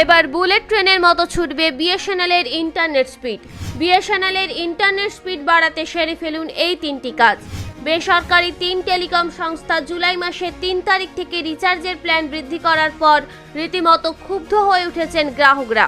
এবার বুলেট ট্রেনের মতো ছুটবে বিএসএনএলের ইন্টারনেট স্পিড। বিএসএনএলের ইন্টারনেট স্পিড বাড়াতে সেরে ফেলুন এই তিনটি কাজ। বেসরকারি তিন টেলিকম সংস্থা জুলাই মাসের তিন তারিখ থেকে রিচার্জের প্ল্যান বৃদ্ধি করার পর রীতিমতো ক্ষুব্ধ হয়ে উঠেছেন গ্রাহকরা।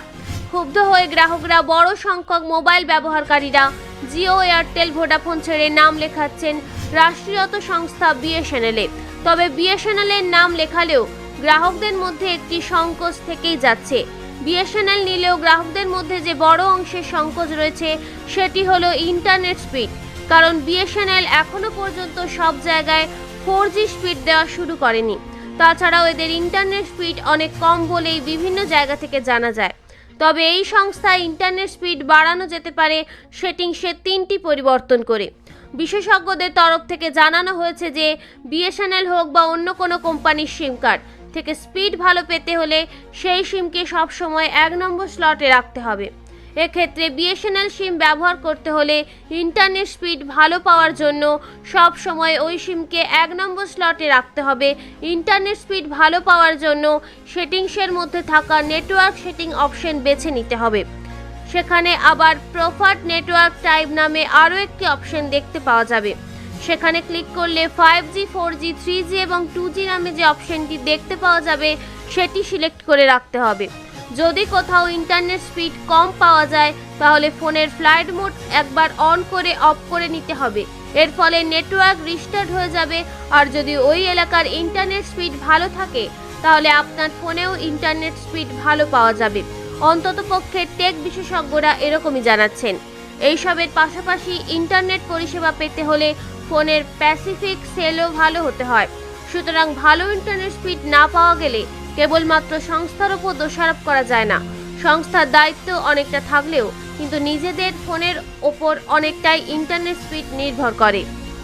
ক্ষুব্ধ হয়ে গ্রাহকরা বড় সংখ্যক মোবাইল ব্যবহারকারীরা জিও, এয়ারটেল, ভোডাফোন ছেড়ে নাম লেখাচ্ছেন রাষ্ট্রীয়ত সংস্থা বিএসএনএলে। তবে বিএসএনএলের নাম লেখালেও গ্রাহকদের মধ্যে একটি সংকোচ থেকেই যাচ্ছে। বিএসএনএল নিলেও গ্রাহকদের মধ্যে যে বড় অংশের সংকোচ রয়েছে, সেটি হলো ইন্টারনেট স্পিড। কারণ বিএসএনএল এখনও পর্যন্ত সব জায়গায় ফোর স্পিড দেওয়া শুরু করেনি। তাছাড়াও এদের ইন্টারনেট স্পিড অনেক কম বলেই বিভিন্ন জায়গা থেকে জানা যায়। তবে এই সংস্থা ইন্টারনেট স্পিড বাড়ানো যেতে পারে সেটিংসের তিনটি পরিবর্তন করে। বিশেষজ্ঞদের তরফ থেকে জানানো হয়েছে যে, বিএসএনএল হোক বা অন্য কোনো কোম্পানির সিম কার্ড থেকে স্পিড ভালো পেতে হলে সেই সিমকে সবসময় এক নম্বর স্লটে রাখতে হবে। এক্ষেত্রে বিএসএনএল সিম ব্যবহার করতে হলে ইন্টারনেট স্পিড ভালো পাওয়ার জন্য সব সময় ওই সিমকে এক নম্বর স্লটে রাখতে হবে। ইন্টারনেট স্পিড ভালো পাওয়ার জন্য সেটিংসের মধ্যে থাকা নেটওয়ার্ক সেটিং অপশন বেছে নিতে হবে। সেখানে আবার প্রফার্ড নেটওয়ার্ক টাইপ নামে আরও একটি অপশন দেখতে পাওয়া যাবে। সেখানে ক্লিক করলে five G four G three G এবং টু জি নামে যে অপশনটি দেখতে পাওয়া যাবে, সেটি সিলেক্ট করে রাখতে হবে। যদি কোথাও ইন্টারনেট স্পিড কম পাওয়া যায়, তাহলে ফোনের ফ্লাইট মোড একবার অন করে অফ করে নিতে হবে। এর ফলে নেটওয়ার্ক রিস্টার্ট হয়ে যাবে। আর যদি ওই এলাকার ইন্টারনেট স্পিড ভালো থাকে, তাহলে আপনার ফোনেও ইন্টারনেট স্পিড ভালো পাওয়া যাবে। অন্ততপক্ষে টেক বিশেষজ্ঞরা এরকমই জানাচ্ছেন। এইসবের পাশাপাশি ইন্টারনেট পরিষেবা পেতে হলে ফোনের প্যাসিফিক সেলও ভালো হতে হয়। সুতরাং ভালো ইন্টারনেট স্পিড না পাওয়া গেলে কেবলমাত্র সংস্থার ওপর দোষারোপ করা যায় না। সংস্থার দায়িত্ব অনেকটা থাকলেও কিন্তু নিজেদের ফোনের ওপর অনেকটাই ইন্টারনেট স্পিড নির্ভর করে।